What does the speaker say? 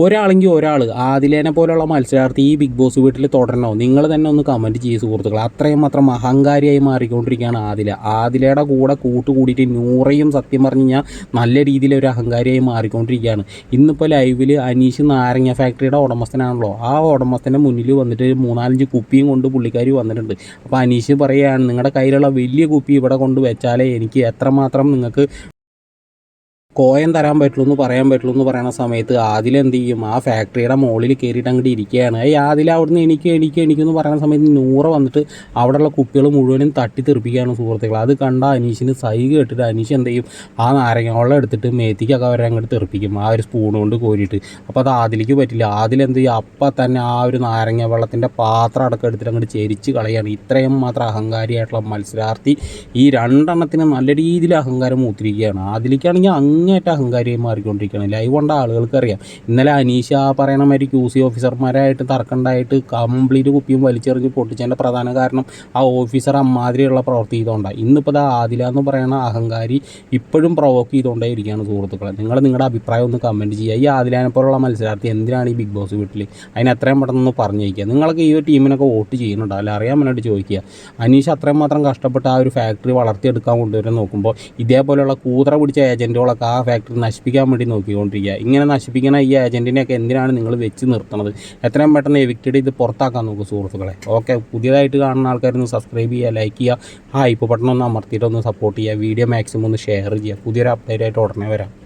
ഒരാളെങ്കിൽ ഒരാൾ ആദിലേനെ പോലുള്ള മത്സരാർത്ഥി ഈ ബിഗ് ബോസ് വീട്ടിൽ തുടരണോ നിങ്ങൾ തന്നെ ഒന്ന് കമന്റ് ചെയ്ത് സുഹൃത്തുക്കൾ അത്രയും മാത്രം അഹങ്കാരിയായി മാറിക്കൊണ്ടിരിക്കുകയാണ് ആദില. ആദിലയുടെ കൂടെ കൂട്ടുകൂടിയിട്ട് നൂറയും സത്യം പറഞ്ഞു കഴിഞ്ഞാൽ നല്ല രീതിയിൽ ഒരു അഹങ്കാരിയായി മാറിക്കൊണ്ടിരിക്കുകയാണ്. ഇന്നിപ്പോൾ ലൈവിൽ അനീഷ് നാരങ്ങ ഫാക്ടറിയുടെ ഉടമസ്ഥനാണല്ലോ. ആ ഉടമസ്ഥന്റെ മുന്നിൽ വന്നിട്ട് മൂന്നാലഞ്ച് കുപ്പിയും കൊണ്ട് പുള്ളിക്കാരി വന്നിട്ടുണ്ട്. അപ്പോൾ അനീഷ് പറയുകയാണ് നിങ്ങളുടെ കയ്യിലുള്ള വലിയ കുപ്പി ഇവിടെ കൊണ്ട് വെച്ചാലേ എനിക്ക് എത്രമാത്രം നിങ്ങൾക്ക് കോയം തരാൻ പറ്റുള്ളൂ എന്ന് പറയാൻ പറ്റുള്ളൂ എന്ന് പറയുന്ന സമയത്ത് ആദിലെന്ത് ചെയ്യും? ആ ഫാക്ടറിയുടെ മുകളിൽ കയറിയിട്ട് അങ്ങോട്ട് ഇരിക്കുകയാണ്. ഈ ആദിൽ അവിടുന്ന് എനിക്ക് എനിക്ക് എനിക്കെന്ന് പറയുന്ന സമയത്ത് നൂറ് വന്നിട്ട് അവിടെയുള്ള കുപ്പികൾ മുഴുവനും തട്ടി തെറിപ്പിക്കുകയാണ് സുഹൃത്തുക്കൾ അത് കണ്ട അനീഷിന് സൈ കേട്ടിട്ട് അനീഷ് എന്ത് ചെയ്യും? ആ നാരങ്ങ വെള്ളം എടുത്തിട്ട് മേത്തിക്കൊക്കെ അവരെ അങ്ങോട്ട് തെറിപ്പിക്കും ആ ഒരു സ്പൂൺ കൊണ്ട് കോരിയിട്ട്. അപ്പോൾ അത് ആദിലേക്ക് പറ്റില്ല. ആദിൽ എന്ത് ചെയ്യും? അപ്പം തന്നെ ആ ഒരു നാരങ്ങ വെള്ളത്തിന്റെ പാത്രം അടക്കം എടുത്തിട്ട് അങ്ങോട്ട് ചെരിച്ച് കളയാണ് ഇത്രയും മാത്രം അഹങ്കാരിയായിട്ടുള്ള മത്സരാർത്ഥി ഈ രണ്ടെണ്ണത്തിന് നല്ല രീതിയിൽ അഹങ്കാരം മൂത്തിരിക്കുകയാണ്. ആദിലേക്കാണെങ്കിൽ അങ്ങേറ്റ അഹങ്കാരിയായി മാറിക്കൊണ്ടിരിക്കുകയാണ്. ലൈവ് കൊണ്ട ആളുകൾക്ക് അറിയാം ഇന്നലെ അനീഷ ആ പറയണ മാതിരി ക്യൂ സി ഓഫീസർമാരായിട്ട് തർക്കമുണ്ടായിട്ട് കംപ്ലീറ്റ് കുപ്പിയും വലിച്ചെറിഞ്ഞ് പൊട്ടിച്ചതിന്റെ പ്രധാന കാരണം ആ ഓഫീസർ അമ്മാതിരിയുള്ള പ്രവൃത്തി ചെയ്തുകൊണ്ടാണ് ഇന്നിപ്പോൾ ആ ആദില എന്ന് പറയുന്ന അഹങ്കാരി ഇപ്പോഴും പ്രൊവോക്ക് ചെയ്തുകൊണ്ടേ ഇരിക്കുകയാണ് സുഹൃത്തുക്കളെ. നിങ്ങൾ നിങ്ങളുടെ അഭിപ്രായം ഒന്ന് കമന്റ് ചെയ്യുക. ഈ ആദിലാനെ പോലുള്ള മത്സരാർത്ഥി എന്തിനാണ് ഈ ബിഗ് ബോസ് വീട്ടിൽ അതിന് എത്രയും പെട്ടെന്ന് വയ്ക്കുക നിങ്ങൾക്ക് ഈ ടീമിനൊക്കെ വോട്ട് ചെയ്യുന്നുണ്ടോ. അല്ല അറിയാൻ വേണ്ടിയിട്ട് ചോദിക്കുക. അനീഷ് അത്രയും മാത്രം കഷ്ടപ്പെട്ട് ആ ഒരു ഫാക്ടറി വളർത്തിയെടുക്കാൻ കൊണ്ടുവരാൻ നോക്കുമ്പോൾ ഇതേപോലെയുള്ള കൂതറ പിടിച്ച ഏജന്റുകളൊക്കെ ആ ഫാക്ടറി നശിപ്പിക്കാൻ വേണ്ടി നോക്കിക്കൊണ്ടിരിക്കുക. ഇങ്ങനെ നശിപ്പിക്കുന്ന ഈ ഏജന്റിനെയൊക്കെ എന്തിനാണ് നിങ്ങൾ വെച്ച് നിർത്തുന്നത്? എത്രയും പെട്ടെന്ന് എവിക്റ്റഡ് ഇത് പുറത്താക്കാൻ നോക്കും സുഹൃത്തുക്കളെ. ഓക്കെ പുതിയതായിട്ട് കാണുന്ന ആൾക്കാരൊന്ന് സബ്സ്ക്രൈബ് ചെയ്യുക ലൈക്ക് ചെയ്യുക. ആ ഇപ്പോൾ ബട്ടൺ ഒന്ന് അമർത്തിയിട്ട് ഒന്ന് സപ്പോർട്ട് ചെയ്യുക. വീഡിയോ മാക്സിമം ഒന്ന് ഷെയർ ചെയ്യുക. പുതിയൊരു അപ്ഡേറ്റ് ആയിട്ട് ഉടനെ വരാം.